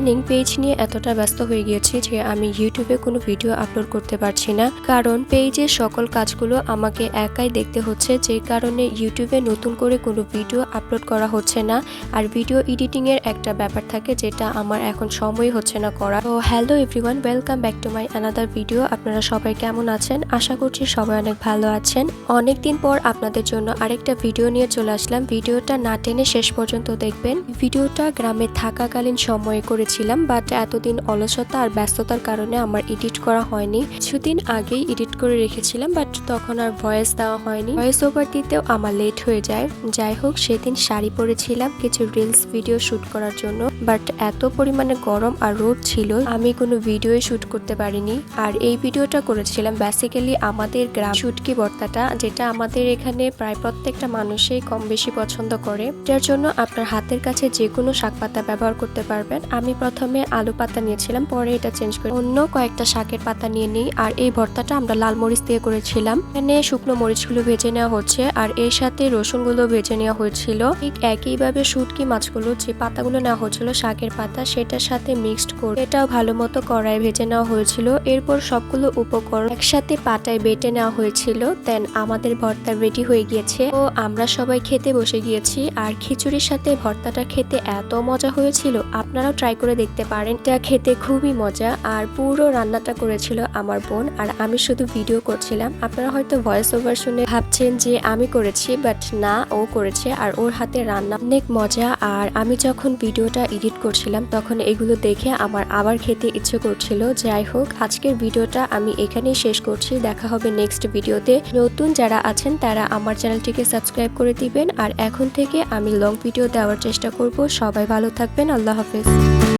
ইদানিং পেজ নিয়ে এতটা ব্যস্ত হয়ে গিয়েছি যে আমি ইউটিউবে কোনো ভিডিও আপলোড করতে পারছি না। কারণ পেজের সকল কাজগুলো আমাকে একাই দেখতে হচ্ছে, যে কারণে ইউটিউবে নতুন করে কোনো ভিডিও আপলোড করা হচ্ছে না। আর ভিডিও এডিটিং এর একটা ব্যাপার থাকে যেটা আমার এখন সময় হচ্ছে না করা। তো hello everyone welcome back to my another video আপনারা সবাই কেমন আছেন? আশা করছি সবাই অনেক ভালো আছেন। অনেক দিন পর আপনাদের জন্য আরেকটা ভিডিও নিয়ে চলে আসলাম। ভিডিওটা না টেনে শেষ পর্যন্ত দেখবেন। ভিডিওটা গ্রামে থাকাকালীন সময়ে করেছিলাম বাট এতদিন অলসতা আর ব্যস্ততার কারণে আমার এডিট করা হয়নি। কিছুদিন আগেই এডিট করে রেখেছিলাম বাট তখন আর ভয়েস দেওয়া হয়নি। ভয়েস ওভার দিতেও আমার লেট হয়ে যায়। যাই হোক, সেদিন শাড়ি পরেছিলাম, কিছু রিলস ভিডিও শুট করার জন্য বাট এত পরিমাণে গরম আর রোদ ছিল, আমি কোনো ভিডিও শুট করতে পারিনি। আর এই ভিডিওটা করেছিলাম বেসিক্যালি আমাদের গ্রাম শুটকি ভর্তাটা যেটা আমাদের এখানে প্রায় প্রত্যেকটা মানুষই কম বেশি পছন্দ করে। যার জন্য আপনার হাতের কাছে যে কোনো শাক পাতা ব্যবহার করতে পারবেন। আমি প্রথমে আলু পাতা নিয়েছিলাম, পরে এটা চেঞ্জ করে অন্য কয়েকটা শাকের পাতা নিয়ে নিই। আর এই ভর্তাটা আমরা লাল মরিচ দিয়ে করেছিলাম। এখানে শুকনো মরিচগুলো ভেজে নেওয়া হচ্ছে, আর এর সাথে রসুনগুলো ভেজে নেওয়া হয়েছিল। ঠিক একইভাবে শুটকি মাছগুলো যে পাতাগুলো নেওয়া হয়েছিল, শাকের পাতা, সেটার সাথে মিক্সড করে এটাও ভালো মতো কড়াই ভেজে নেওয়া হয়েছিল। এরপর সবগুলো উপকরণ একসাথে পাটায় বেটে নেওয়া হয়েছিল। দেন আমাদের ভর্তা রেডি হয়ে গিয়েছে। ও আমরা সবাই খেতে বসে গিয়েছি। আর খিচুড়ির সাথে ভর্তাটা খেতে এত মজা হয়েছিল। আপনারাও ট্রাই করে দেখতে পারেন। এটা খেতে খুবই মজা। আর পুরো রান্নাটা করেছিল আমার বোন। আর আমি শুধু ভিডিও করছিলাম। আপনারা হয়তো ভয়েস ওভার শুনে ভাবছেন যে আমি করেছি বাট না, ও করেছে। আর ওর হাতে রান্না অনেক মজা। আর আমি যখন ভিডিওটা এডিট করছিলাম, তখন এগুলো দেখে আমার আবার খেতে ইচ্ছে করছিল। যাই হোক, আজকের ভিডিওটা আমি এখানেই শেষ করছি। দেখা হবে নেক্সট ভিডিওতে নতুন যারা আছেন, তারা আমার চ্যানেলটিকে সাবস্ক্রাইব করে দিবেন। আর এখন থেকে আমি লং ভিডিও দেওয়ার চেষ্টা করব। সবাই ভালো থাকবেন। আল্লাহ হাফেজ।